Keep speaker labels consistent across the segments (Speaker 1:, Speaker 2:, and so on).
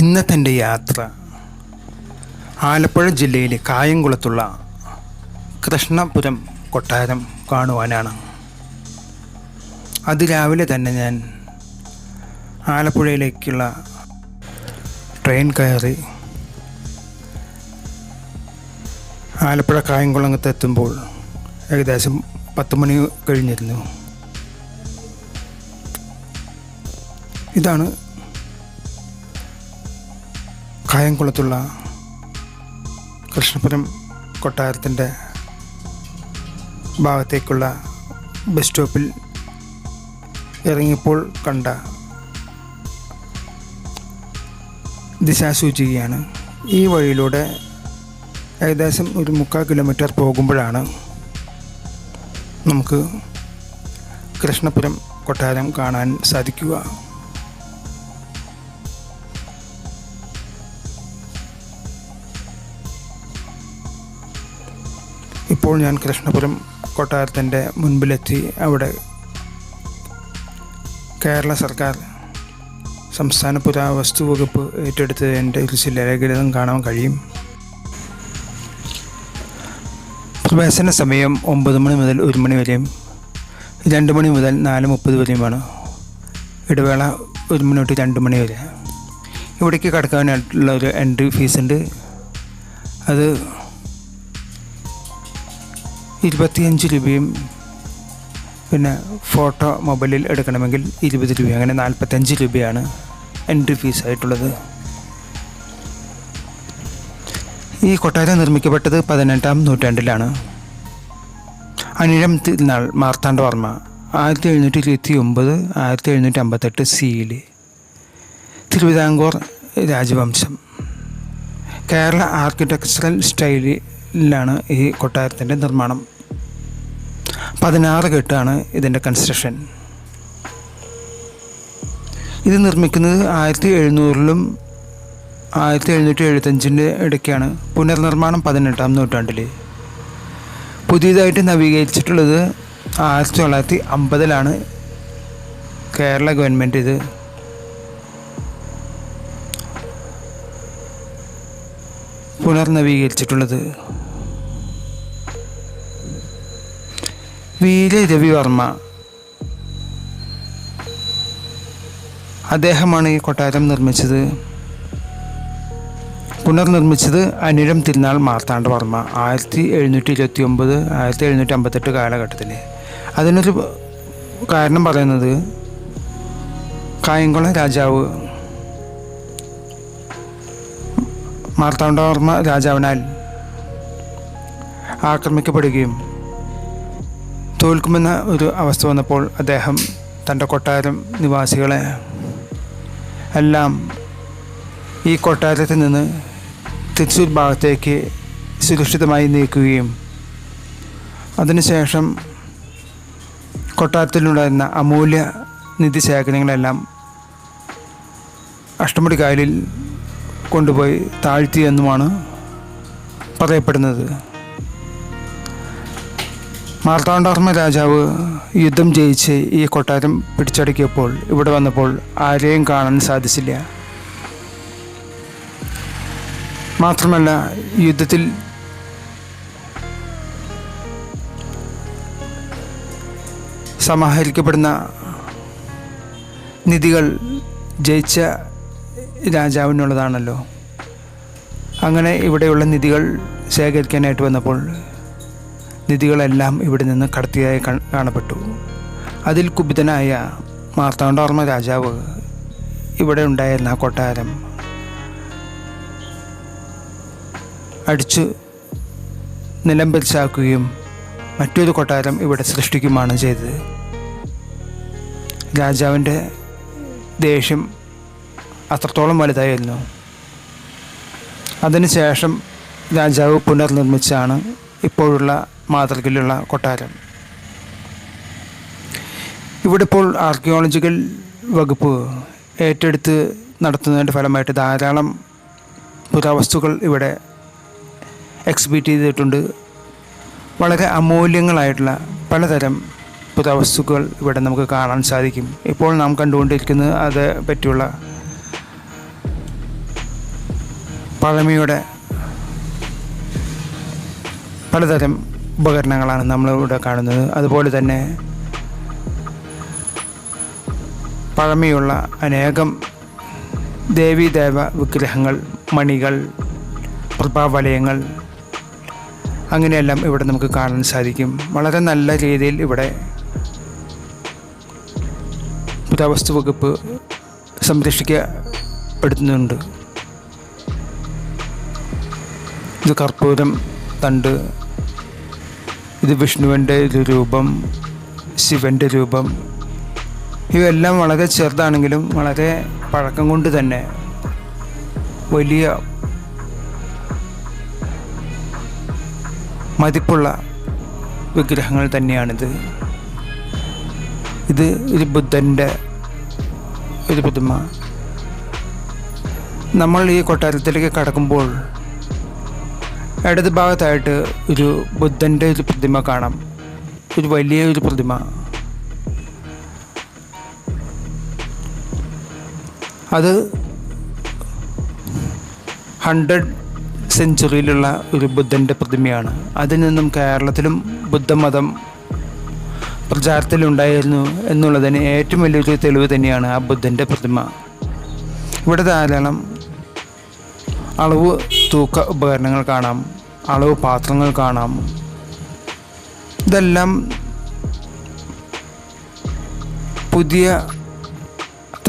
Speaker 1: ഇന്നത്തെ എന്റെ യാത്ര ആലപ്പുഴ ജില്ലയിലെ കായംകുളത്തുള്ള കൃഷ്ണപുരം കൊട്ടാരം കാണുവാനാണ്. അതിരാവിലെ തന്നെ ഞാൻ ആലപ്പുഴയിലേക്കുള്ള ട്രെയിൻ കയറി ആലപ്പുഴ കായംകുളത്ത് എത്തുമ്പോൾ ഏകദേശം പത്ത് മണി കഴിഞ്ഞിരുന്നു. ഇതാണ് കായംകുളത്തുള്ള കൃഷ്ണപുരം കൊട്ടാരത്തിന്റെ ഭാഗത്തേക്കുള്ള ബസ് സ്റ്റോപ്പിൽ ഇറങ്ങിയപ്പോൾ കണ്ട ദിശാസൂചികയാണ് ഈ വഴിയിലൂടെ ഏകദേശം ഒരു മുക്കാൽ കിലോമീറ്റർ പോകുമ്പോഴാണ് നമുക്ക് കൃഷ്ണപുരം കൊട്ടാരം കാണാൻ സാധിക്കുക. ഇപ്പോൾ ഞാൻ കൃഷ്ണപുരം കൊട്ടാരത്തിന്റെ മുൻപിലെത്തി. അവിടെ കേരള സർക്കാർ സംസ്ഥാന പുരാവസ്തു വകുപ്പ് ഏറ്റെടുത്തതിന്റെ ഒരു ശിലാരഹിതം കാണാൻ കഴിയും. പ്രവേശന സമയം ഒമ്പത് മണി മുതൽ ഒരു മണി വരെയും രണ്ട് മണി മുതൽ നാല് മുപ്പത് വരെയുമാണ്. ഇടവേള ഒരു മണി തൊട്ട് രണ്ട് മണി വരെ. ഇവിടേക്ക് കടക്കാനായിട്ടുള്ള ഒരു എൻട്രി ഫീസ് ഉണ്ട് അത് ഇരുപത്തിയഞ്ച് രൂപയും പിന്നെ ഫോട്ടോ മൊബൈലിൽ എടുക്കണമെങ്കിൽ ഇരുപത് രൂപ അങ്ങനെ നാൽപ്പത്തഞ്ച് രൂപയാണ് എൻട്രി ഫീസ് ആയിട്ടുള്ളത്. ഈ കൊട്ടാരം നിർമ്മിക്കപ്പെട്ടത് പതിനെട്ടാം നൂറ്റാണ്ടിലാണ്. അനിഴം തിരുനാൾ മാർത്താണ്ഡവർമ്മ ആയിരത്തി എഴുന്നൂറ്റി ഇരുപത്തി ഒമ്പത് ആയിരത്തി എഴുന്നൂറ്റി അമ്പത്തെട്ട് സിയിൽ തിരുവിതാംകൂർ രാജവംശം. കേരള ആർക്കിടെക്ചറൽ സ്റ്റൈലിലാണ് ഈ കൊട്ടാരത്തിന്റെ നിർമ്മാണം. പതിനാറ് കെട്ടാണ് ഇതിന്റെ കൺസ്ട്രക്ഷൻ ഇത് നിർമ്മിക്കുന്നത് ആയിരത്തി എഴുന്നൂറിലും ആയിരത്തി എഴുന്നൂറ്റി എഴുപത്തഞ്ചിന്റെ ഇടയ്ക്കാണ്. പുനർനിർമ്മാണം പതിനെട്ടാം നൂറ്റാണ്ടിൽ പുതിയതായിട്ട് നവീകരിച്ചിട്ടുള്ളത് ആയിരത്തി തൊള്ളായിരത്തി അമ്പതിലാണ് കേരള ഗവൺമെന്റ് ഇത്. പുനർനവീകരിച്ചിട്ടുള്ളത്. വീര രവിവർമ്മ. അദ്ദേഹമാണ് ഈ കൊട്ടാരം നിർമ്മിച്ചത്. പുനർനിർമ്മിച്ചത് അനിഴം തിരുനാൾ മാർത്താണ്ഡവർമ്മ ആയിരത്തി എഴുന്നൂറ്റി ഇരുപത്തി ഒമ്പത് ആയിരത്തി എഴുന്നൂറ്റി അമ്പത്തെട്ട് കാലഘട്ടത്തിൽ അതിനൊരു കാരണം പറയുന്നത് കായംകുളം രാജാവ് മാർത്താണ്ഡവർമ്മ രാജാവിനാൽ ആക്രമിക്കപ്പെടുകയും തോൽക്കുമെന്ന ഒരു അവസ്ഥ വന്നപ്പോൾ അദ്ദേഹം തന്റെ കൊട്ടാരം നിവാസികളെ എല്ലാം ഈ കൊട്ടാരത്തിൽ നിന്ന് തൃശ്ശൂർ ഭാഗത്തേക്ക് സുരക്ഷിതമായി നീക്കുകയും അതിനുശേഷം കൊട്ടാരത്തിലുണ്ടായിരുന്ന അമൂല്യ നിധി ശേഖരങ്ങളെല്ലാം അഷ്ടമുടി കായലിൽ കൊണ്ടുപോയി താഴ്ത്തി എന്നുമാണ് പറയപ്പെടുന്നത്. മാർത്താണ്ഡവർമ്മ രാജാവ് യുദ്ധം ജയിച്ച് ഈ കൊട്ടാരം പിടിച്ചടക്കിയപ്പോൾ ഇവിടെ വന്നപ്പോൾ ആരെയും കാണാൻ സാധിച്ചില്ല. മാത്രമല്ല യുദ്ധത്തിൽ സമാഹരിക്കപ്പെടുന്ന നിധികൾ ജയിച്ച രാജാവിനുള്ളതാണല്ലോ. അങ്ങനെ ഇവിടെയുള്ള നിധികൾ ശേഖരിക്കാനായിട്ട് വന്നപ്പോൾ നിധികളെല്ലാം ഇവിടെ നിന്ന് കടത്തിയായി കാണപ്പെട്ടു. അതിൽ കുപിതനായ മാർത്താണ്ഡവർമ്മ രാജാവ് ഇവിടെ ഉണ്ടായിരുന്ന കൊട്ടാരം അടിച്ചു നിലംപരിച്ചാക്കുകയും മറ്റൊരു കൊട്ടാരം ഇവിടെ സൃഷ്ടിക്കുമാണ് ചെയ്തത്. രാജാവിന്റെ ദേഷ്യം അത്രത്തോളം വലുതായിരുന്നു. അതിനുശേഷം രാജാവ് പുനർനിർമ്മിച്ചാണ് ഇപ്പോഴുള്ള മാതൃകയിലുള്ള കൊട്ടാരം. ഇവിടെ ഇപ്പോൾ ആർക്കിയോളജിക്കൽ വകുപ്പ് ഏറ്റെടുത്ത് നടത്തുന്നതിന്റെ ഫലമായിട്ട് ധാരാളം പുരാവസ്തുക്കൾ ഇവിടെ എക്സിബിറ്റ് ചെയ്തിട്ടുണ്ട്. വളരെ അമൂല്യങ്ങളായിട്ടുള്ള പലതരം പുരാവസ്തുക്കൾ ഇവിടെ നമുക്ക് കാണാൻ സാധിക്കും. ഇപ്പോൾ നാം കണ്ടുകൊണ്ടിരിക്കുന്നത് അത് പറ്റിയുള്ള പഴമയുടെ പലതരം ഉപകരണങ്ങളാണ് നമ്മളിവിടെ കാണുന്നത്. അതുപോലെ തന്നെ പഴമയുള്ള അനേകം ദേവീദേവ വിഗ്രഹങ്ങൾ മണികൾ പ്രഭാവലയങ്ങൾ അങ്ങനെയെല്ലാം ഇവിടെ നമുക്ക് കാണാൻ സാധിക്കും. വളരെ നല്ല രീതിയിൽ ഇവിടെ പുരാവസ്തു വകുപ്പ് സംരക്ഷിക്കപ്പെടുന്നുണ്ട്. ഇത് കർപ്പൂരം തണ്ട് ഇത് വിഷ്ണുവിന്റെ ഒരു രൂപം ശിവന്റെ രൂപം. ഇവയെല്ലാം വളരെ ചെറുതാണെങ്കിലും വളരെ പഴക്കം കൊണ്ട് തന്നെ വലിയ മതിപ്പുള്ള വിഗ്രഹങ്ങൾ തന്നെയാണിത്. ഇത് ഒരു ബുദ്ധന്റെ ഒരു പ്രതിമ. നമ്മൾ ഈ കൊട്ടാരത്തിലേക്ക് കടക്കുമ്പോൾ ഇടത് ഭാഗത്തായിട്ട് ഒരു ബുദ്ധന്റെ ഒരു പ്രതിമ കാണാം. ഒരു വലിയ ഒരു പ്രതിമ. അത് ഹൺഡ്രഡ് സെഞ്ചുറിയിലുള്ള ഒരു ബുദ്ധന്റെ പ്രതിമയാണ്. അതിൽ നിന്നും കേരളത്തിലും ബുദ്ധമതം പ്രചാരത്തിലുണ്ടായിരുന്നു എന്നുള്ളതിന് ഏറ്റവും വലിയൊരു തെളിവ് തന്നെയാണ് ആ ബുദ്ധന്റെ പ്രതിമ. ഇവിടെ ധാരാളം അളവ് തൂക്ക ഉപകരണങ്ങൾ കാണാം അളവ് പാത്രങ്ങൾ കാണാം. ഇതെല്ലാം പുതിയ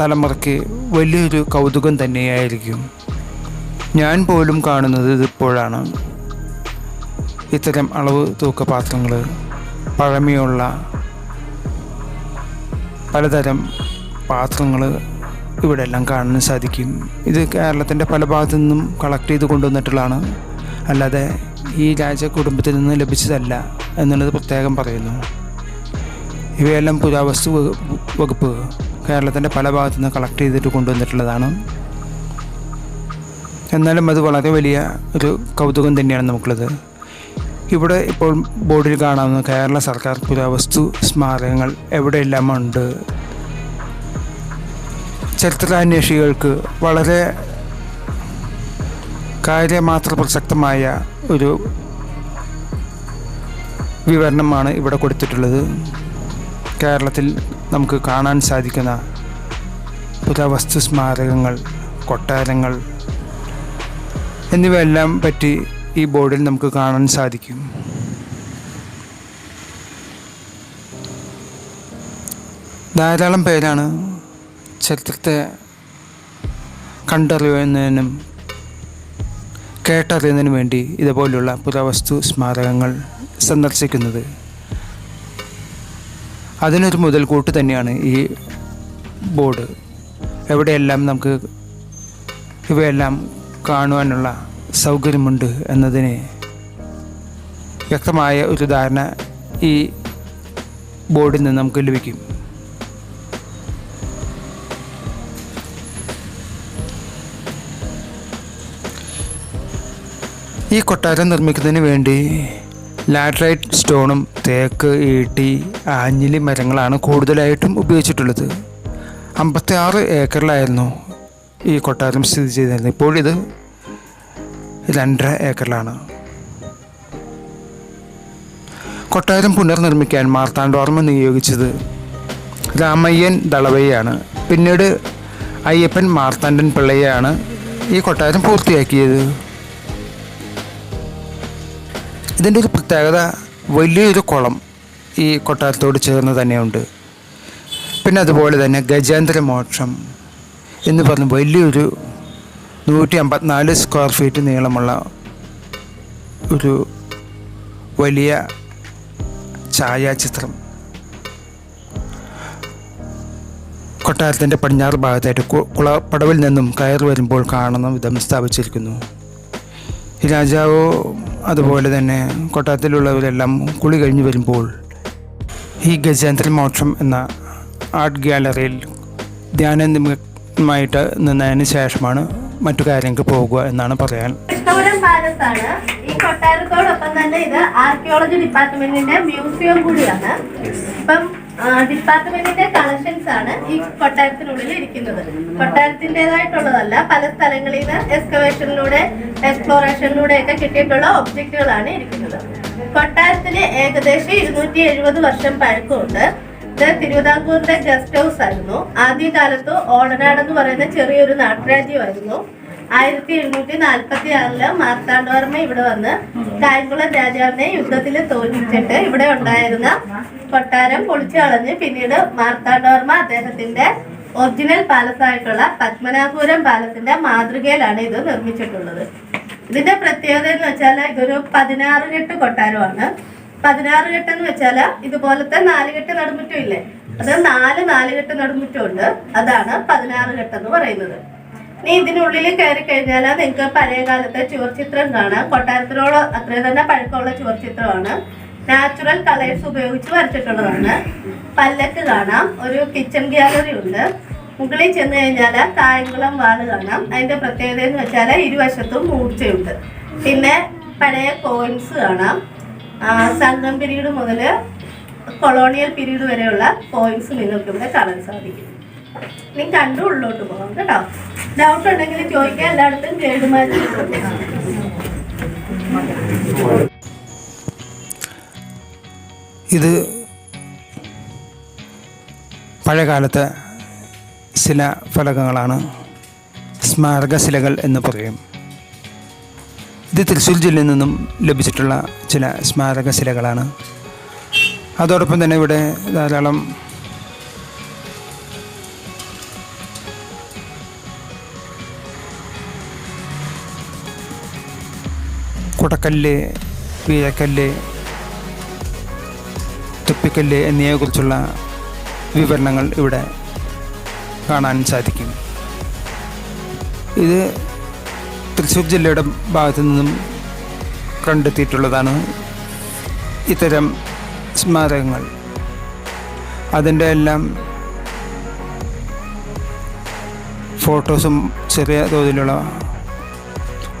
Speaker 1: തലമുറയ്ക്ക് വലിയൊരു കൗതുകം തന്നെയായിരിക്കും. ഞാൻ പോലും കാണുന്നത് ഇതിപ്പോഴാണ് ഇത്തരം അളവ് തൂക്കപാത്രങ്ങൾ പഴമയുള്ള പലതരം പാത്രങ്ങൾ ഇവിടെ എല്ലാം കാണാൻ സാധിക്കും. ഇത് കേരളത്തിന്റെ പല ഭാഗത്തു നിന്നും കളക്ട് ചെയ്ത് കൊണ്ടുവന്നിട്ടുള്ളതാണ്. അല്ലാതെ ഈ രാജ കുടുംബത്തിൽ നിന്ന് ലഭിച്ചതല്ല എന്നുള്ളത് പ്രത്യേകം പറയുന്നു. ഇവയെല്ലാം പുരാവസ്തു വകുപ്പ് കേരളത്തിന്റെ പല ഭാഗത്തു നിന്ന് കളക്ട് ചെയ്തിട്ട് കൊണ്ടുവന്നിട്ടുള്ളതാണ്. എന്നാലും അത് വളരെ വലിയ ഒരു കൗതുകം തന്നെയാണ് നമുക്കുള്ളത്. ഇവിടെ ഇപ്പോൾ ബോർഡിൽ കാണാവുന്ന കേരള സർക്കാർ പുരാവസ്തു സ്മാരകങ്ങൾ എവിടെയെല്ലാം ഉണ്ട് ചരിത്രാന്വേഷികൾക്ക് വളരെ കാര്യമാത്ര പ്രസക്തമായ ഒരു വിവരണമാണ് ഇവിടെ കൊടുത്തിട്ടുള്ളത്. കേരളത്തിൽ നമുക്ക് കാണാൻ സാധിക്കുന്ന പുരാവസ്തു സ്മാരകങ്ങൾ കൊട്ടാരങ്ങൾ എന്നിവയെല്ലാം പറ്റി ഈ ബോർഡിൽ നമുക്ക് കാണാൻ സാധിക്കും. ധാരാളം പേരാണ് ചരിത്രത്തെ കണ്ടറിയുന്നതിനും കേട്ടറിയുന്നതിനും വേണ്ടി ഇതുപോലുള്ള പുരാവസ്തു സ്മാരകങ്ങൾ സന്ദർശിക്കുന്നത്. അതിനൊരു മുതൽക്കൂട്ട് തന്നെയാണ് ഈ ബോർഡ്. എവിടെയെല്ലാം നമുക്ക് ഇവയെല്ലാം കാണുവാനുള്ള സൗകര്യമുണ്ട് എന്നതിന് വ്യക്തമായ ഒരു ധാരണ ഈ ബോർഡിൽ നിന്ന് നമുക്ക് ലഭിക്കും. ഈ കൊട്ടാരം നിർമ്മിക്കുന്നതിന് വേണ്ടി ലാറ്ററൈറ്റ് സ്റ്റോണും തേക്ക് ഈട്ടി ആഞ്ഞിലി മരങ്ങളാണ് കൂടുതലായിട്ടും ഉപയോഗിച്ചിട്ടുള്ളത്. അമ്പത്തി ആറ് ഏക്കറിലായിരുന്നു ഈ കൊട്ടാരം സ്ഥിതി ചെയ്തിരുന്നത്. ഇപ്പോഴിത് രണ്ടര ഏക്കറിലാണ്. കൊട്ടാരം പുനർനിർമ്മിക്കാൻ മാർത്താണ്ഡവർമ്മ നിയോഗിച്ചത് രാമയ്യൻ ദളവയ്യാണ്. പിന്നീട് അയ്യപ്പൻ മാർത്താണ്ഡൻ പിള്ളയാണ് ഈ കൊട്ടാരം പൂർത്തിയാക്കിയത്. ഇതിന്റെ ഒരു പ്രത്യേകത വലിയൊരു കുളം ഈ കൊട്ടാരത്തോട് ചേർന്ന് തന്നെയുണ്ട്. പിന്നെ അതുപോലെ തന്നെ ഗജേന്ദ്ര മോക്ഷം എന്ന് പറഞ്ഞ് വലിയൊരു നൂറ്റി അമ്പത്തിനാല് സ്ക്വയർ ഫീറ്റ് നീളമുള്ള ഒരു വലിയ ഛായാചിത്രം. കൊട്ടാരത്തിന്റെ പടിഞ്ഞാറ് ഭാഗത്തായിട്ട് കുള കുളപ്പടവിൽ നിന്നും കയറി വരുമ്പോൾ കാണുന്ന വിധം സ്ഥാപിച്ചിരിക്കുന്നു. രാജാവ് അതുപോലെ തന്നെ കൊട്ടാരത്തിലുള്ളവരെല്ലാം കുളി കഴിഞ്ഞു വരുമ്പോൾ ഈ ഗജേന്ദ്ര മോക്ഷം എന്ന ആർട്ട് ഗാലറിയിൽ ധ്യാനമായിട്ട് നിന്നതിന് ശേഷമാണ് മറ്റു കാര്യങ്ങൾക്ക് പോകുക എന്നാണ് പറയാൻ.
Speaker 2: ഈ കൊട്ടാരത്തോടൊപ്പം തന്നെ ഇത് ആർക്കിയോളജി ഡിപ്പാർട്ട്മെന്റിന്റെ മ്യൂസിയം കൂടിയാണ്. ഇപ്പം ഡിപ്പാർട്ട്മെന്റിന്റെ കളക്ഷൻസ് ആണ് ഈ കൊട്ടാരത്തിനുള്ളിൽ ഇരിക്കുന്നത്. കൊട്ടാരത്തിന്റെതായിട്ടുള്ളതല്ല പല സ്ഥലങ്ങളിൽ നിന്ന് എക്സ്കവേഷനിലൂടെ എക്സ്പ്ലോറേഷനിലൂടെ ഒക്കെ കിട്ടിയിട്ടുള്ള ഒബ്ജക്റ്റുകളാണ് ഇരിക്കുന്നത്. കൊട്ടാരത്തിന് ഏകദേശം ഇരുന്നൂറ്റി എഴുപത് വർഷം പഴക്കമുണ്ട്. ഇത് തിരുവിതാംകൂറിന്റെ ഗസ്റ്റ് ഹൗസ് ആയിരുന്നു. ആദ്യകാലത്ത് എന്ന് പറയുന്ന ചെറിയൊരു നാട്ടുരാജ്യമായിരുന്നു. ആയിരത്തി എഴുന്നൂറ്റി നാൽപ്പത്തി ആറിൽ മാർത്താണ്ഡവർമ്മ ഇവിടെ വന്ന് കായംകുളം രാജാവിനെ യുദ്ധത്തിൽ തോൽപ്പിച്ചിട്ട് ഇവിടെ ഉണ്ടായിരുന്ന കൊട്ടാരം പൊളിച്ചു കളഞ്ഞ് പിന്നീട് മാർത്താണ്ഡവർമ്മ അദ്ദേഹത്തിന്റെ ഒറിജിനൽ പാലസ് ആയിട്ടുള്ള പത്മനാഭപുരം പാലസിന്റെ മാതൃകയിലാണ് ഇത് നിർമ്മിച്ചിട്ടുള്ളത്. ഇതിന്റെ പ്രത്യേകത എന്ന് വെച്ചാൽ ഇതൊരു പതിനാറ് കെട്ട് കൊട്ടാരമാണ്. പതിനാറ് കെട്ട് എന്ന് വെച്ചാൽ ഇതുപോലത്തെ നാല് കെട്ട് നടുമുറ്റം ഇല്ലേ? അത് നാല് നാല് കെട്ട് നടുമുറ്റം ഉണ്ട്. അതാണ് പതിനാറ് കെട്ടെന്ന് പറയുന്നത്. ഇനി ഇതിനുള്ളിൽ കയറി കഴിഞ്ഞാൽ നിങ്ങൾക്ക് പഴയ കാലത്തെ ചുവർചിത്രം കാണാം. കൊട്ടാരത്തിനോട് അത്രയും തന്നെ പഴക്കമുള്ള ചുവർചിത്രമാണ് നാച്ചുറൽ കളേഴ്സ് ഉപയോഗിച്ച് വരച്ചിട്ടുള്ളതാണ്. പല്ലക്ക് കാണാം. ഒരു കിച്ചൺ ഗ്യാലറി ഉണ്ട്. മുകളിൽ ചെന്ന് കഴിഞ്ഞാൽ കായംകുളം വാൾ കാണാം. അതിന്റെ പ്രത്യേകത എന്ന് വെച്ചാൽ ഇരുവശത്തും മൂർച്ചയുണ്ട്. പിന്നെ പഴയ കോയിൻസ് കാണാം. സംഘം പിരീഡ് മുതൽ കൊളോണിയൽ പിരീഡ് വരെയുള്ള കോയിൻസ് നിങ്ങൾക്ക് ഇവിടെ കാണാൻ സാധിക്കും. ഇനി കണ്ടു ഉള്ളോട്ട് പോകാം കേട്ടോ. ഡൗട്ട് ഉണ്ടെങ്കിൽ ചോദിക്കാൻ എല്ലായിടത്തും ഗൈഡുമാർ
Speaker 1: ഇത് പഴയകാലത്തെ ശില ഫലകങ്ങളാണ് സ്മാരകശിലകൾ എന്ന് പറയും. ഇത് തൃശ്ശൂർ ജില്ലയിൽ നിന്നും ലഭിച്ചിട്ടുള്ള ചില സ്മാരകശിലകളാണ് അതോടൊപ്പം തന്നെ ഇവിടെ ധാരാളം കുടക്കല്ല് വീഴക്കല്ല് തുപ്പിക്കല്ല് എന്നിവയെക്കുറിച്ചുള്ള വിവരണങ്ങൾ ഇവിടെ കാണാൻ സാധിക്കും. ഇത് തൃശ്ശൂർ ജില്ലയുടെ ഭാഗത്തു നിന്നും കണ്ടെത്തിയിട്ടുള്ളതാണ് ഇത്തരം സ്മാരകങ്ങൾ. അതിന്റെ എല്ലാം ഫോട്ടോസും ചെറിയ തോതിലുള്ള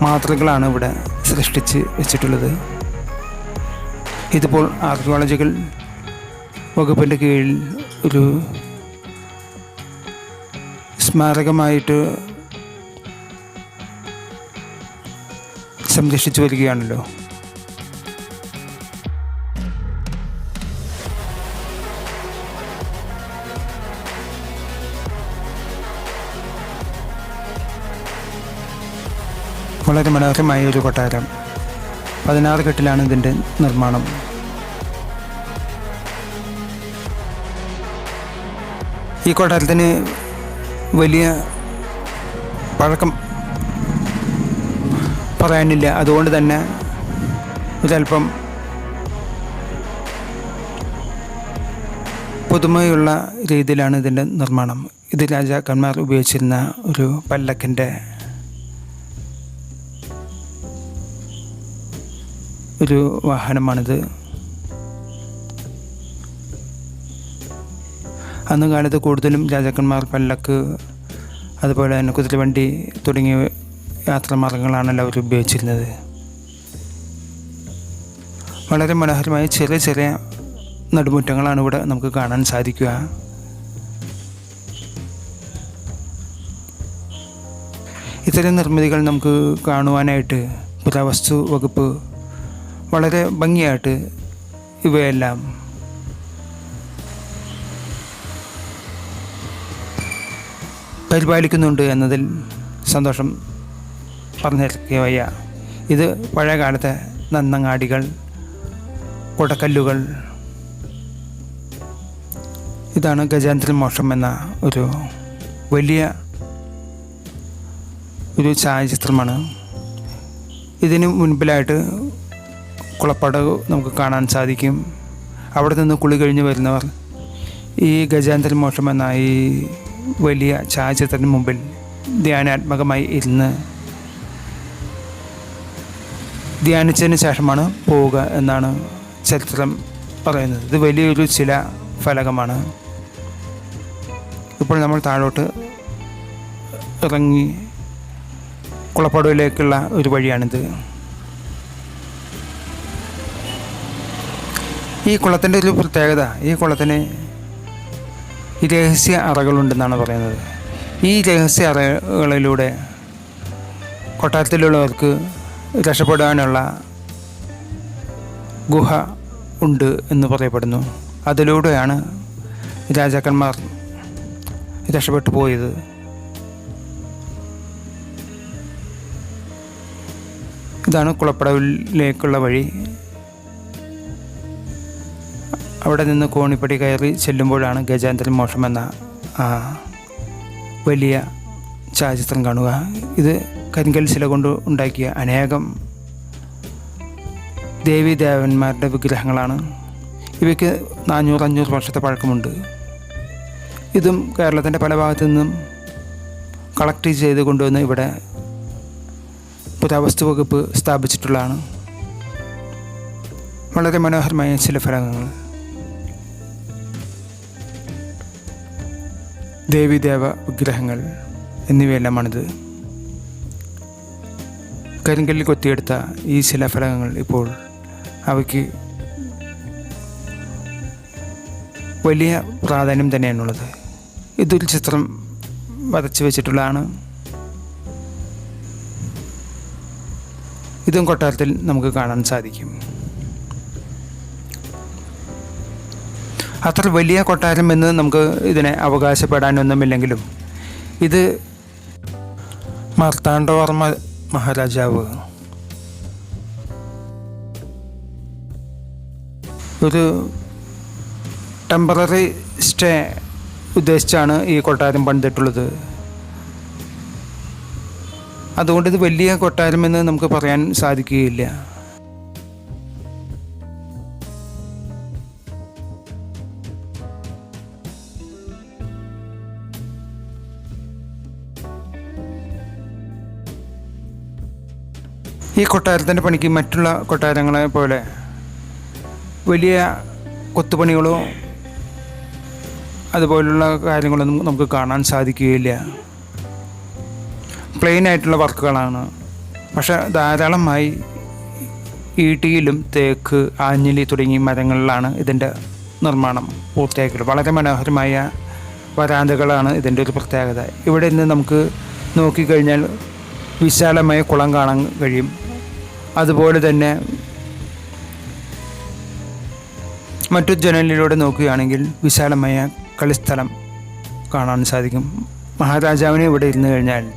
Speaker 1: മാതൃകളാണ് ഇവിടെ സൃഷ്ടിച്ച് വെച്ചിട്ടുള്ളത്. ഇതിപ്പോൾ ആർക്കിയോളജിക്കൽ വകുപ്പിന്റെ കീഴിൽ ഒരു സ്മാരകമായിട്ട് സംരക്ഷിച്ചു വരികയാണല്ലോ. വളരെ മനോഹരമായ ഒരു കൊട്ടാരം. പതിനാറ് കെട്ടിലാണ് ഇതിന്റെ നിർമ്മാണം. ഈ കൊട്ടാരത്തിന് വലിയ പഴക്കം പറയാനില്ല. അതുകൊണ്ട് തന്നെ ഒരല്പം പുതുമയുള്ള രീതിയിലാണ് ഇതിന്റെ നിർമ്മാണം. ഇത് രാജാക്കന്മാർ ഉപയോഗിച്ചിരുന്ന ഒരു പല്ലക്കിന്റെ ഒരു വാഹനമാണിത്. അന്ന് കാലത്ത് കൂടുതലും രാജാക്കന്മാർ പല്ലക്ക് അതുപോലെ തന്നെ കുതിരവണ്ടി തുടങ്ങിയ യാത്രാമാർഗങ്ങളാണല്ലോ അവർ ഉപയോഗിച്ചിരുന്നത്. വളരെ മനോഹരമായ ചെറിയ ചെറിയ നടുമുറ്റങ്ങളാണ് ഇവിടെ നമുക്ക് കാണാൻ സാധിക്കുക. ഇത്തരം നിർമ്മിതികൾ നമുക്ക് കാണുവാനായിട്ട് പുരാവസ്തു വകുപ്പ് വളരെ ഭംഗിയായിട്ട് ഇവയെല്ലാം പരിപാലിക്കുന്നുണ്ട് എന്നതിൽ സന്തോഷം പറഞ്ഞിരിക്കുക ഇത് പഴയകാലത്തെ നന്നങ്ങാടികൾ കൊടക്കല്ലുകൾ. ഇതാണ് ഗജാന്തര മോഷം എന്ന ഒരു വലിയ ഒരു ഛായാചിത്രമാണ്. ഇതിന് മുൻപിലായിട്ട് കുളപ്പട നമുക്ക് കാണാൻ സാധിക്കും. അവിടെ നിന്ന് കുളി കഴിഞ്ഞ് വരുന്നവർ ഈ ഗജാന്തര മോക്ഷം എന്ന ഈ വലിയ ഛായാചിത്രത്തിന് മുമ്പിൽ ധ്യാനാത്മകമായി ഇരുന്ന് ധ്യാനിച്ചതിന് ശേഷമാണ് പോവുക എന്നാണ് ചരിത്രം പറയുന്നത്. ഇത് വലിയൊരു ചില ഫലകമാണ്. ഇപ്പോൾ നമ്മൾ താഴോട്ട് ഇറങ്ങി കുളപ്പടവിലേക്കുള്ള ഒരു വഴിയാണിത്. ഈ കുളത്തിന്റെ ഒരു പ്രത്യേകത ഈ കുളത്തിന് രഹസ്യ അറകളുണ്ടെന്നാണ് പറയുന്നത്. ഈ രഹസ്യ അറകളിലൂടെ കൊട്ടാരത്തിലുള്ളവർക്ക് രക്ഷപ്പെടാനുള്ള ഗുഹ ഉണ്ട് എന്ന് പറയപ്പെടുന്നു. അതിലൂടെയാണ് രാജാക്കന്മാർ രക്ഷപ്പെട്ടു പോയത്. ഇതാണ് കുളപ്പടവിലേക്കുള്ള വഴി. അവിടെ നിന്ന് കോണിപ്പടി കയറി ചെല്ലുമ്പോഴാണ് ഗജാന്തര മോഷം എന്ന ആ വലിയ ചാരിത്രം കാണുക. ഇത് കരിങ്കൽ ശില കൊണ്ട് ഉണ്ടാക്കിയ അനേകം ദേവീദേവന്മാരുടെ വിഗ്രഹങ്ങളാണ്. ഇവയ്ക്ക് നാനൂറ് അഞ്ഞൂറ് വർഷത്തെ പഴക്കമുണ്ട്. ഇതും കേരളത്തിന്റെ പല ഭാഗത്തു നിന്നും കളക്ട് ചെയ്ത് കൊണ്ടുവന്ന് ഇവിടെ പുരാവസ്തു വകുപ്പ് സ്ഥാപിച്ചിട്ടുള്ളതാണ്. വളരെ മനോഹരമായ ചില ദേവീദേവ വിഗ്രഹങ്ങൾ എന്നിവയെല്ലാമാണിത്. കരിങ്കല്ലിൽ കൊത്തിയെടുത്ത ഈ ശിലാഫലകങ്ങൾ ഇപ്പോൾ അവയ്ക്ക് വലിയ പ്രാധാന്യം തന്നെയാണുള്ളത്. ഇതൊരു ചിത്രം വരച്ചു വെച്ചിട്ടുള്ളതാണ്. ഇതും കൊട്ടാരത്തിൽ നമുക്ക് കാണാൻ സാധിക്കും. അത്ര വലിയ കൊട്ടാരം എന്ന് നമുക്ക് ഇതിനെ അവകാശപ്പെടാനൊന്നുമില്ലെങ്കിലും ഇത് മാർത്താണ്ഡവർമ്മ മഹാരാജാവ് ഒരു ടെമ്പററി സ്റ്റേ ഉദ്ദേശിച്ചാണ് ഈ കൊട്ടാരം പണിതിട്ടുള്ളത്. അതുകൊണ്ട് ഇത് വലിയ കൊട്ടാരമെന്ന് നമുക്ക് പറയാൻ സാധിക്കുകയില്ല. ഈ കൊട്ടാരത്തിന്റെ പണിക്ക് മറ്റുള്ള കൊട്ടാരങ്ങളെ പോലെ വലിയ കൊത്തുപണികളോ അതുപോലുള്ള കാര്യങ്ങളൊന്നും നമുക്ക് കാണാൻ സാധിക്കുകയില്ല. പ്ലെയിൻ ആയിട്ടുള്ള വർക്കുകളാണ്. പക്ഷെ ധാരാളമായി ഈട്ടിയിലും തേക്ക് ആഞ്ഞിലി തുടങ്ങിയ മരങ്ങളിലാണ് ഇതിന്റെ നിർമ്മാണം പൂർത്തിയാക്കിയത് വളരെ മനോഹരമായ വരാന്തകളാണ് ഇതിന്റെ ഒരു പ്രത്യേകത. ഇവിടെ നിന്ന് നമുക്ക് നോക്കിക്കഴിഞ്ഞാൽ വിശാലമായ കുളം കാണാൻ കഴിയും. അതുപോലെ തന്നെ മറ്റു ജനലിലൂടെ നോക്കുകയാണെങ്കിൽ വിശാലമായ കളിസ്ഥലം കാണാൻ സാധിക്കും. മഹാരാജാവിനെ ഇവിടെ ഇരുന്ന് കഴിഞ്ഞാൽ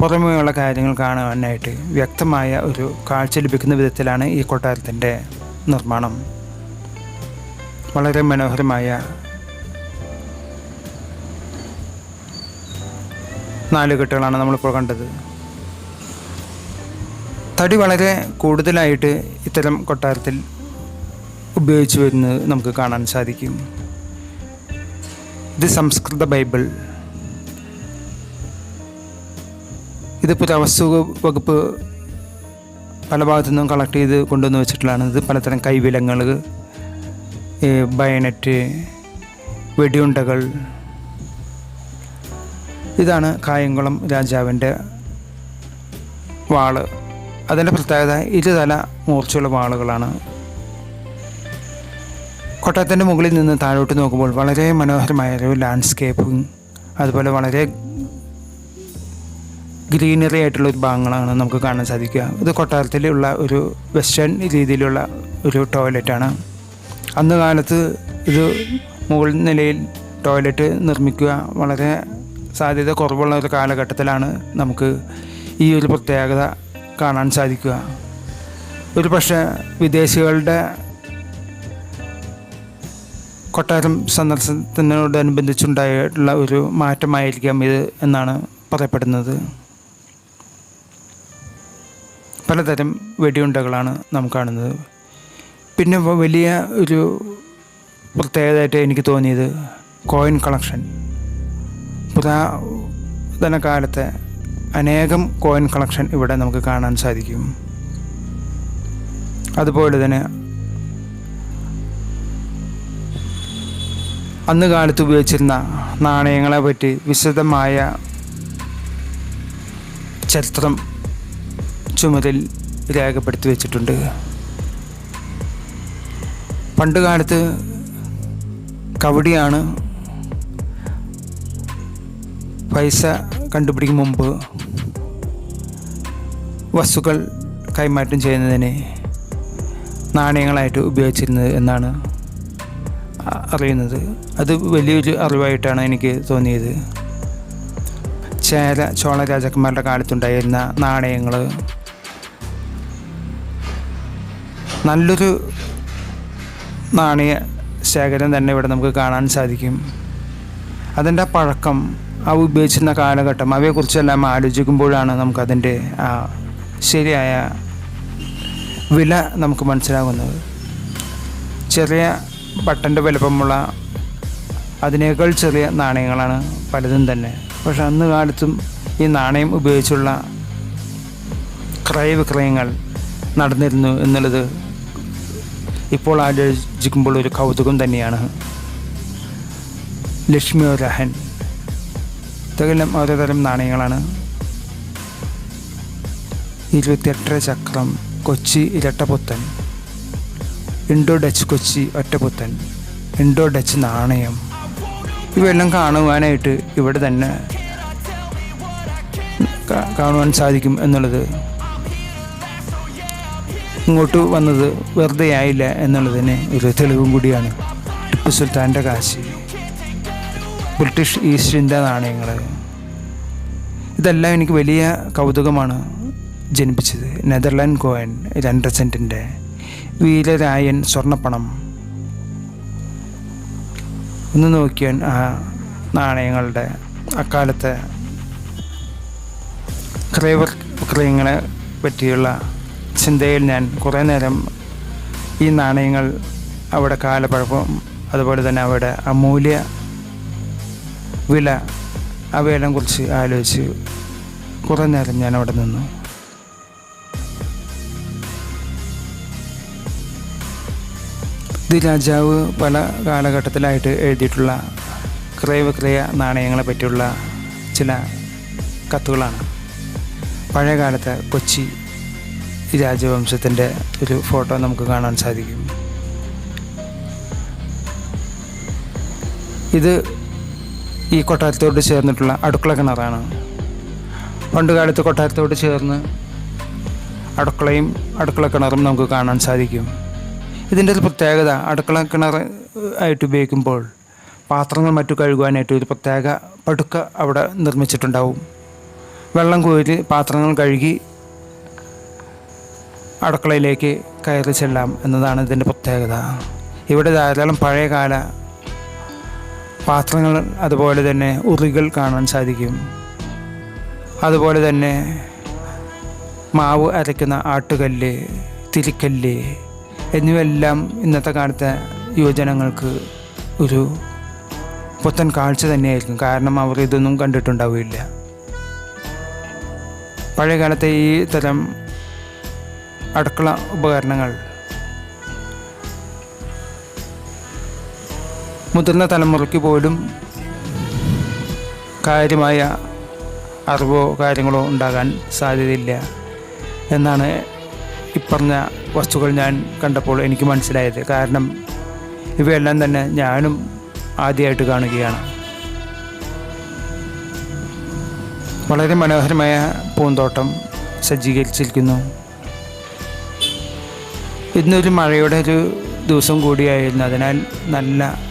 Speaker 1: പുറമെയുള്ള കാര്യങ്ങൾ കാണുവാനായിട്ട് വ്യക്തമായ ഒരു കാഴ്ച ലഭിക്കുന്ന വിധത്തിലാണ് ഈ കൊട്ടാരത്തിന്റെ നിർമ്മാണം. വളരെ മനോഹരമായ നാലുകെട്ടുകളാണ് നമ്മളിപ്പോൾ കണ്ടത്. തടി വളരെ കൂടുതലായിട്ട് ഇത്തരം കൊട്ടാരത്തിൽ ഉപയോഗിച്ചു വരുന്നത് നമുക്ക് കാണാൻ സാധിക്കും. ഇത് സംസ്കൃത ബൈബിൾ. ഇത് പുരാവസ്തു വകുപ്പ് പല ഭാഗത്തു നിന്നും കളക്ട് ചെയ്ത് കൊണ്ടുവന്ന് വെച്ചിട്ടുള്ളതാണ്. ഇത് പലതരം കൈവിലങ്ങൾ ബയനറ്റ് വെടിയുണ്ടകൾ. ഇതാണ് കായംകുളം രാജാവിന്റെ വാൾ. അതിന്റെ പ്രത്യേകത ഇരുതല മൂർച്ചയുള്ള വാളുകളാണ്. കൊട്ടാരത്തിന്റെ മുകളിൽ നിന്ന് താഴോട്ട് നോക്കുമ്പോൾ വളരെ മനോഹരമായ ഒരു ലാൻഡ്സ്കേപ്പിംഗ് അതുപോലെ വളരെ ഗ്രീനറി ആയിട്ടുള്ള ഒരു ഭാഗങ്ങളാണ് നമുക്ക് കാണാൻ സാധിക്കുക. ഇത് കൊട്ടാരത്തിലുള്ള ഒരു വെസ്റ്റേൺ രീതിയിലുള്ള ഒരു ടോയ്ലറ്റാണ് അന്ന് കാലത്ത് ഇത് മുകൾ നിലയിൽ ടോയ്ലറ്റ് നിർമ്മിക്കുക വളരെ സാധ്യത കുറവുള്ള ഒരു കാലഘട്ടത്തിലാണ് നമുക്ക് ഈ ഒരു പ്രത്യേകത കാണാൻ സാധിക്കുക. ഒരു പക്ഷേ വിദേശികളുടെ കൊട്ടാരം സന്ദർശനത്തിനോടനുബന്ധിച്ചുണ്ടായിട്ടുള്ള ഒരു മാറ്റമായിരിക്കാം ഇത് എന്നാണ് പറയപ്പെടുന്നത്. പലതരം വെടിയുണ്ടകളാണ് നാം കാണുന്നത്. പിന്നെ വലിയ ഒരു പ്രത്യേകതയായിട്ട് എനിക്ക് തോന്നിയത് കോയിൻ കളക്ഷൻ. പുരാതന കാലത്തെ അനേകം കോയിൻ കളക്ഷൻ ഇവിടെ നമുക്ക് കാണാൻ സാധിക്കും. അതുപോലെ തന്നെ അന്ന് കാലത്ത് ഉപയോഗിച്ചിരുന്ന നാണയങ്ങളെ പറ്റി വിശദമായ ചരിത്രം ചുമതിൽ രേഖപ്പെടുത്തി വെച്ചിട്ടുണ്ട്. പണ്ട് കാലത്ത് കവടിയാണ് പൈസ കണ്ടുപിടിക്കും മുമ്പ് വസ്തുക്കൾ കൈമാറ്റം ചെയ്യുന്നതിന് നാണയങ്ങളായിട്ട് ഉപയോഗിച്ചിരുന്നത് എന്നാണ് അറിയുന്നത്. അത് വലിയൊരു അറിവായിട്ടാണ് എനിക്ക് തോന്നിയത്. ചേര ചോള രാജാക്കന്മാരുടെ കാലത്തുണ്ടായിരുന്ന നാണയങ്ങൾ നല്ലൊരു നാണയ ശേഖരം തന്നെ ഇവിടെ നമുക്ക് കാണാൻ സാധിക്കും. അതിന്റെ പഴക്കം? അവ ഉപയോഗിച്ചിരുന്ന കാലഘട്ടം അവയെക്കുറിച്ചെല്ലാം ആലോചിക്കുമ്പോഴാണ് നമുക്കതിന്റെ ആ ശരിയായ വില നമുക്ക് മനസ്സിലാകുന്നത്. ചെറിയ ബട്ടന്റെ വലുപ്പമുള്ള അതിനേക്കാൾ ചെറിയ നാണയങ്ങളാണ് പലതും തന്നെ. പക്ഷെ അന്ന് കാലത്തും ഈ നാണയം ഉപയോഗിച്ചുള്ള ക്രയവിക്രയങ്ങൾ നടന്നിരുന്നു എന്നുള്ളത് ഇപ്പോൾ ആലോചിക്കുമ്പോൾ ഒരു കൗതുകം തന്നെയാണ്. ലക്ഷ്മി രഹൻ ഇതെല്ലാം ഓരോ തരം നാണയങ്ങളാണ്. ഇരുപത്തിയെട്ടര ചക്രം കൊച്ചി ഇരട്ടപുത്തൻ. ഇൻഡോ ഡച്ച് കൊച്ചി ഒറ്റപുത്തൻ. ഇൻഡോ ഡച്ച് നാണയം. ഇവയെല്ലാം കാണുവാനായിട്ട് ഇവിടെ തന്നെ കാണുവാൻ സാധിക്കും എന്നുള്ളത്. ഇങ്ങോട്ട് വന്നത് വെറുതെ ആയില്ല എന്നുള്ളതിന് ഒരു തെളിവും കൂടിയാണ് ടിപ്പു സുൽത്താന്റെ കാശി. ബ്രിട്ടീഷ് ഈസ്റ്റ് ഇന്ത്യ നാണയങ്ങൾ ഇതെല്ലാം എനിക്ക് വലിയ കൗതുകമാണ് ജനിപ്പിച്ചത്. നെതർലാൻഡ് കോയൻ രണ്ടര സെന്റിന്റെ വീരരായൻ സ്വർണപ്പണം. ഒന്ന് നോക്കിയാൽ ആ നാണയങ്ങളുടെ അക്കാലത്തെ ക്രൈവർ ക്രയങ്ങളെ പറ്റിയുള്ള ചിന്തയിൽ ഞാൻ കുറേ നേരം ഈ നാണയങ്ങൾ അവിടെ കാലപ്പഴപ്പം അതുപോലെ തന്നെ അവിടെ അമൂല്യ വില അവയെല്ലാം കുറിച്ച് ആലോചിച്ച് കുറേ നേരം ഞാൻ അവിടെ നിന്നു. ഇത് രാജാവ് പല കാലഘട്ടത്തിലായിട്ട് എഴുതിയിട്ടുള്ള ക്രയവിക്രയ നാണയങ്ങളെ പറ്റിയുള്ള ചില കത്തുകളാണ്. പഴയകാലത്തെ കൊച്ചി രാജവംശത്തിന്റെ ഒരു ഫോട്ടോ നമുക്ക് കാണാൻ സാധിക്കും. ഇത് ഈ കൊട്ടാരത്തോട് ചേർന്നിട്ടുള്ള അടുക്കള കിണറാണ്. പണ്ട് കാലത്ത് കൊട്ടാരത്തോട് ചേർന്ന് അടുക്കളയും അടുക്കള കിണറും നമുക്ക് കാണാൻ സാധിക്കും. ഇതിന്റെ ഒരു പ്രത്യേകത അടുക്കള കിണർ ആയിട്ട് ഉപയോഗിക്കുമ്പോൾ പാത്രങ്ങൾ മറ്റു കഴുകുവാനായിട്ട് ഒരു പ്രത്യേക പടുക്ക അവിടെ നിർമ്മിച്ചിട്ടുണ്ടാവും. വെള്ളം കോരി പാത്രങ്ങൾ കഴുകി അടുക്കളയിലേക്ക് കയറി ചെല്ലാം എന്നതാണ് ഇതിന്റെ പ്രത്യേകത. ഇവിടെ ധാരാളം പഴയകാല പാത്രങ്ങൾ അതുപോലെ തന്നെ ഉറികൾ കാണാൻ സാധിക്കും. അതുപോലെ തന്നെ മാവ് അരയ്ക്കുന്ന ആട്ടുകല്ല് തിരിക്കല്ല് എന്നിവയെല്ലാം ഇന്നത്തെ കാലത്തെ യുവജനങ്ങൾക്ക് ഒരു പുത്തൻ കാഴ്ച തന്നെയായിരിക്കും. കാരണം അവർ ഇതൊന്നും കണ്ടിട്ടുണ്ടാവില്ല പഴയകാലത്തെ ഈ തരം അടുക്കള ഉപകരണങ്ങൾ മുതിർന്ന തലമുറയ്ക്ക് പോലും കാര്യമായ അറിവോ കാര്യങ്ങളോ ഉണ്ടാകാൻ സാധ്യതയില്ല എന്നാണ് ഇപ്പറഞ്ഞ വസ്തുക്കൾ ഞാൻ കണ്ടപ്പോൾ എനിക്ക് മനസ്സിലായത്. കാരണം ഇവയെല്ലാം തന്നെ ഞാനും ആദ്യമായിട്ട് കാണുകയാണ്. വളരെ മനോഹരമായ പൂന്തോട്ടം സജ്ജീകരിച്ചിരിക്കുന്നു. ഇന്നൊരു മഴയുടെ ഒരു ദിവസം കൂടിയായിരുന്നു. അതിനാൽ നല്ല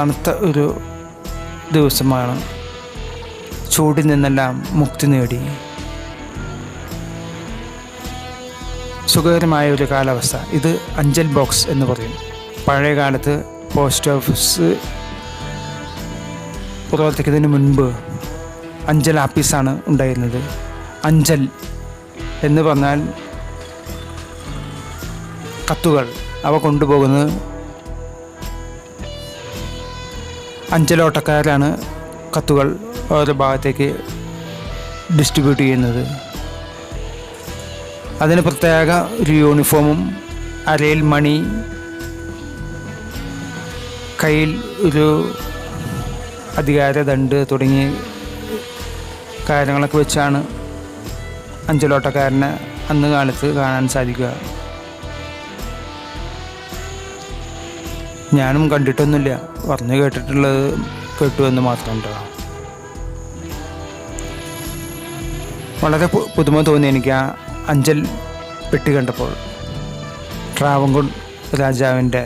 Speaker 1: തണുത്ത ഒരു ദിവസമാണ്. ചൂടിൽ നിന്നെല്ലാം മുക്തി നേടി. സുഖകരമായ ഒരു കാലാവസ്ഥ. ഇത് അഞ്ചൽ ബോക്സ് എന്ന് പറയും. പഴയ കാലത്ത് പോസ്റ്റ് ഓഫീസ് പ്രവർത്തിക്കുന്നതിന് മുൻപ് അഞ്ചൽ ആപ്പീസാണ് ഉണ്ടായിരുന്നത്. അഞ്ചൽ എന്ന് പറഞ്ഞാൽ കത്തുകൾ. അവ കൊണ്ടുപോകുന്നത് അഞ്ചലോട്ടക്കാരാണ് കത്തുകൾ ഓരോ ഭാഗത്തേക്ക് ഡിസ്ട്രിബ്യൂട്ട് ചെയ്യുന്നത്. അതിന് പ്രത്യേക ഒരു യൂണിഫോമും അരയിൽ മണി കയ്യിൽ ഒരു അധികാര അധികാരദണ്ട് തുടങ്ങിയ കാര്യങ്ങളൊക്കെ വെച്ചാണ് അഞ്ചലോട്ടക്കാരനെ അന്ന് കാലത്ത് കാണാൻ സാധിക്കുക. ഞാനും കണ്ടിട്ടൊന്നുമില്ല. പറഞ്ഞു കേട്ടിട്ടുള്ളത് കേട്ടു എന്ന് മാത്രം കേട്ടോ വളരെ പുതുമ തോന്നി എനിക്ക് ആ അഞ്ചൽ പെട്ടി കണ്ടപ്പോൾ. ട്രാവൻകൂർ രാജാവിന്റെ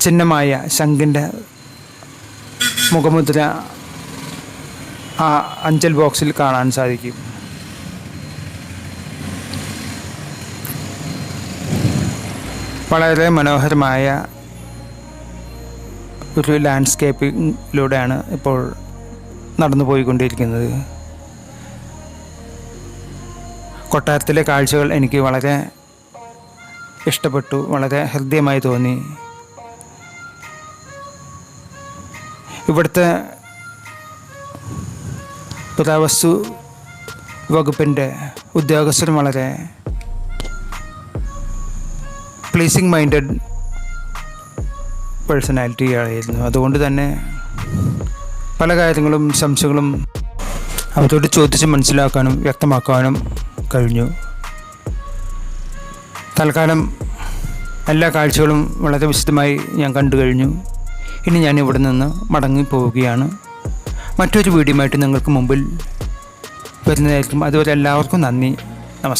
Speaker 1: ചിഹ്നമായ ശംഖിന്റെ മുഖമുദ്ര ആ അഞ്ചൽ ബോക്സിൽ കാണാൻ സാധിക്കും. വളരെ മനോഹരമായ ഒരു ലാൻഡ്സ്കേപ്പിങ്ങിലൂടെയാണ് ഇപ്പോൾ നടന്നു പോയിക്കൊണ്ടിരിക്കുന്നത്. കൊട്ടാരത്തിലെ കാഴ്ചകൾ എനിക്ക് വളരെ ഇഷ്ടപ്പെട്ടു വളരെ ഹൃദ്യമായി തോന്നി. ഇവിടുത്തെ പുരാവസ്തു വകുപ്പിന്റെ ഉദ്യോഗസ്ഥരും വളരെ പ്ലീസിങ് മൈൻഡഡ് പേഴ്സണാലിറ്റി ആയിരുന്നു അതുകൊണ്ട് തന്നെ പല കാര്യങ്ങളും സംശയങ്ങളും അവരോട് ചോദിച്ച് മനസ്സിലാക്കാനും വ്യക്തമാക്കാനും കഴിഞ്ഞു. തൽക്കാലം എല്ലാ കാഴ്ചകളും വളരെ വിശദമായി ഞാൻ കണ്ടു കഴിഞ്ഞു. ഇനി ഞാൻ ഇവിടെ നിന്ന് മടങ്ങി പോവുകയാണ് മറ്റൊരു വീഡിയോയുമായിട്ട് നിങ്ങൾക്ക് മുമ്പിൽ വരുന്നതായിരിക്കും. അതുവരെ എല്ലാവർക്കും നന്ദി.